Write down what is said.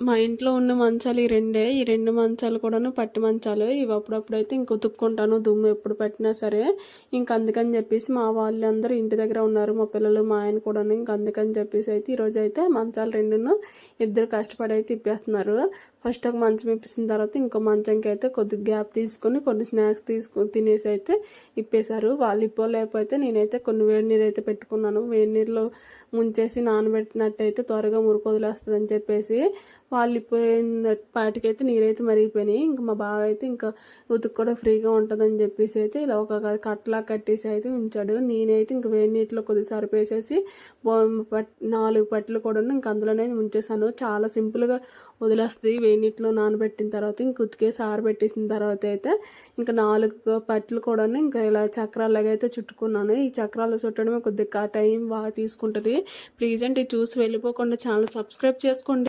మా ఇంట్లో ఉన్న మంచాలు ఈ రెండే. ఈ రెండు మంచాలు కూడాను పట్టి మంచాలు. ఇవి అప్పుడప్పుడు అయితే ఇంక ఉతుక్కుంటాను దుమ్ము ఎప్పుడు పెట్టినా సరే. ఇంక అందుకని చెప్పేసి మా వాళ్ళందరూ ఇంటి దగ్గర ఉన్నారు. మా పిల్లలు మా ఆయన కూడాను ఇంక అందుకని చెప్పేసి అయితే ఈరోజు అయితే మంచాలు రెండును ఇద్దరు కష్టపడి అయితే ఇప్పేస్తున్నారు ఫస్ట్ ఒక మంచం ఇప్పించిన తర్వాత ఇంకో మంచంకి అయితే కొద్దిగా గ్యాప్ తీసుకొని కొన్ని స్నాక్స్ తీసుకొని తినేసి అయితే ఇప్పేశారు వాళ్ళు ఇప్పలేకపోతే నేనైతే కొన్ని వేడి నీరు అయితే పెట్టుకున్నాను. వేడి నీరులో ముంచేసి నానబెట్టినట్టయితే త్వరగా మురుకొదిలేస్తుందని వదిలేస్తుంది అని చెప్పేసి వాళ్ళు ఇప్పిన పాటికైతే నీరైతే మరిగిపోయినాయి. ఇంకా మా బావ అయితే ఇంకా ఉతుకు కూడా ఫ్రీగా ఉంటుందని చెప్పేసి అయితే ఇలా ఒక కట్టలా కట్టేసి అయితే ఉంచాడు. నేనైతే ఇంక వేడి నీటిలో కొద్ది సరిపేసేసి నాలుగు పట్లు కూడా ఇంకా అందులోనే ఉంచేసాను. చాలా సింపుల్గా వదిలేస్తుంది. వేడి నీటిలో నానబెట్టిన తర్వాత ఇంక ఉతికేసి ఆరబెట్టేసిన తర్వాత అయితే ఇంకా నాలుగు పట్లు కూడా ఇంకా ఇలా చక్రాలుగా అయితే చుట్టుకున్నాను. ఈ చక్రాలు చుట్టడమే కొద్దిగా టైం బాగా తీసుకుంటుంది. ప్లీజ్ అండి చూసి వెళ్ళిపోకుండా ఛానల్ సబ్స్క్రైబ్ చేసుకోండి.